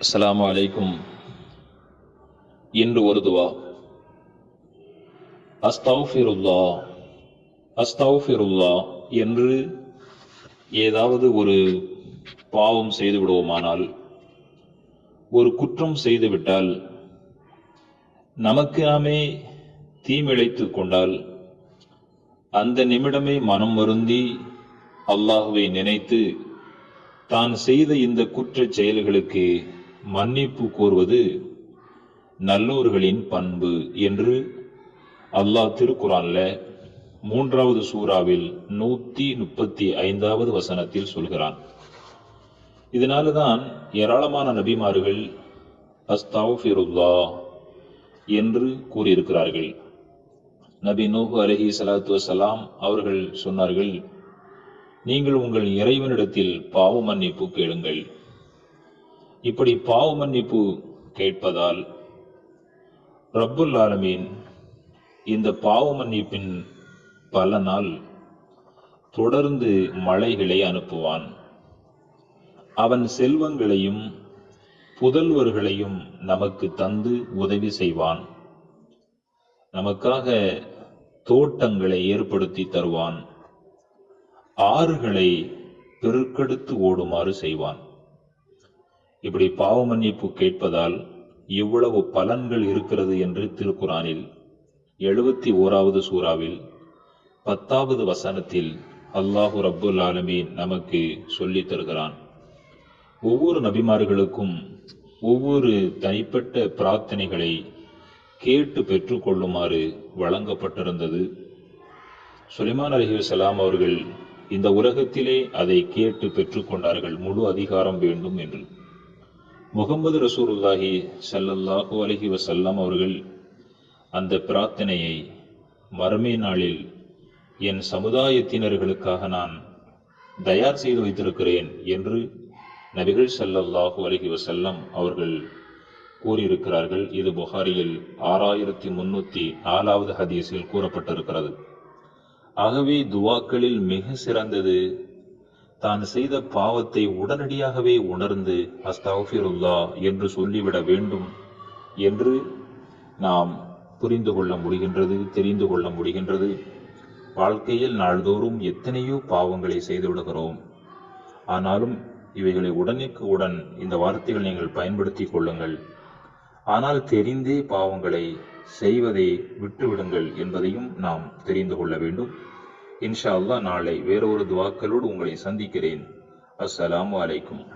அஸ்லாம் வலைக்கும் என்று ஒரு துவா. அஸ்தௌஃபிருல்லா அஸ்தௌஃபிருல்லா என்று ஏதாவது ஒரு பாவம் செய்து விடுவோமானால் ஒரு குற்றம் செய்துவிட்டால் நமக்கு நாமே தீமிழைத்து கொண்டால் அந்த நிமிடமே மனம் வருந்தி அல்லாஹுவை நினைத்து தான் செய்த இந்த குற்ற செயல்களுக்கு மன்னிப்பு கோருவது நல்லோர்களின் பண்பு என்று அல்லாஹ் திருக்குறான்ல மூன்றாவது சூறாவில் நூத்தி முப்பத்தி ஐந்தாவது வசனத்தில் சொல்கிறான். இதனால்தான் ஏராளமான நபிமார்கள் அஸ்தாஃபிருல்லா என்று கூறியிருக்கிறார்கள். நபி நூஹு அலஹி சலாத்து வசலாம் அவர்கள் சொன்னார்கள் நீங்கள் உங்கள் இறைவனிடத்தில் பாவ மன்னிப்பு கேளுங்கள். இப்படி பாவ மன்னிப்பு கேட்பதால் ரப்புல் ஆலமீன் இந்த பாவ மன்னிப்பின் பலனால் தொடர்ந்து மலைகளை அனுப்புவான். அவன் செல்வங்களையும் புதல்வர்களையும் நமக்கு தந்து உதவி செய்வான். நமக்காக தோட்டங்களை ஏற்படுத்தி தருவான். ஆறுகளை பெருக்கெடுத்து ஓடுமாறு செய்வான். இப்படி பாவ மன்னிப்பு கேட்பதால் இவ்வளவு பலன்கள் இருக்கிறது என்று திருக்குறானில் எழுபத்தி ஓராவது சூறாவில் பத்தாவது வசனத்தில் அல்லாஹு ரப்புல் ஆலமீன் நமக்கு சொல்லித் தருகிறான். ஒவ்வொரு நபிமார்களுக்கும் ஒவ்வொரு தனிப்பட்ட பிரார்த்தனைகளை கேட்டு பெற்றுக்கொள்ளுமாறு வழங்கப்பட்டிருந்தது. சுலைமான் அலஹி சலாம் அவர்கள் இந்த உலகத்திலே அதை கேட்டு பெற்றுக்கொண்டார்கள். முழு அதிகாரம் வேண்டும் என்று. முகமது ரசூருல்லாஹி ஸல்லல்லாஹு அலஹி வசல்லாம் அவர்கள் அந்த பிரார்த்தனையை மறுமை நாளில் என் சமுதாயத்தினர்களுக்காக நான் தயார் செய்து வைத்திருக்கிறேன் என்று நபிகள் ஸல்லல்லாஹு அலஹி வசல்லம் அவர்கள் கூறியிருக்கிறார்கள். இது புகாரியில் ஆறாயிரத்தி முன்னூத்தி நாலாவது ஹதீஸில் கூறப்பட்டிருக்கிறது. ஆகவே துவாக்களில் மிக சிறந்தது தான் செய்த பாவத்தை உடனடியாகவே உணர்ந்து அஸ்தாஃபிருல்லா என்று சொல்லிவிட வேண்டும் என்று நாம் புரிந்து கொள்ள முடிகின்றது தெரிந்து கொள்ள முடிகின்றது. வாழ்க்கையில் நாள்தோறும் எத்தனையோ பாவங்களை செய்து விடுகிறோம். ஆனாலும் இவைகளை உடனுக்கு உடன் இந்த வார்த்தைகள் நீங்கள் பயன்படுத்தி கொள்ளுங்கள். ஆனால் தெரிந்தே பாவங்களை செய்வதை விட்டுவிடுங்கள் என்பதையும் நாம் தெரிந்து கொள்ள வேண்டும். இன்ஷா அல்லா நாளை வேறொரு துவாக்களோடு உங்களை சந்திக்கிறேன். அஸ்ஸலாமு அலைக்கும்.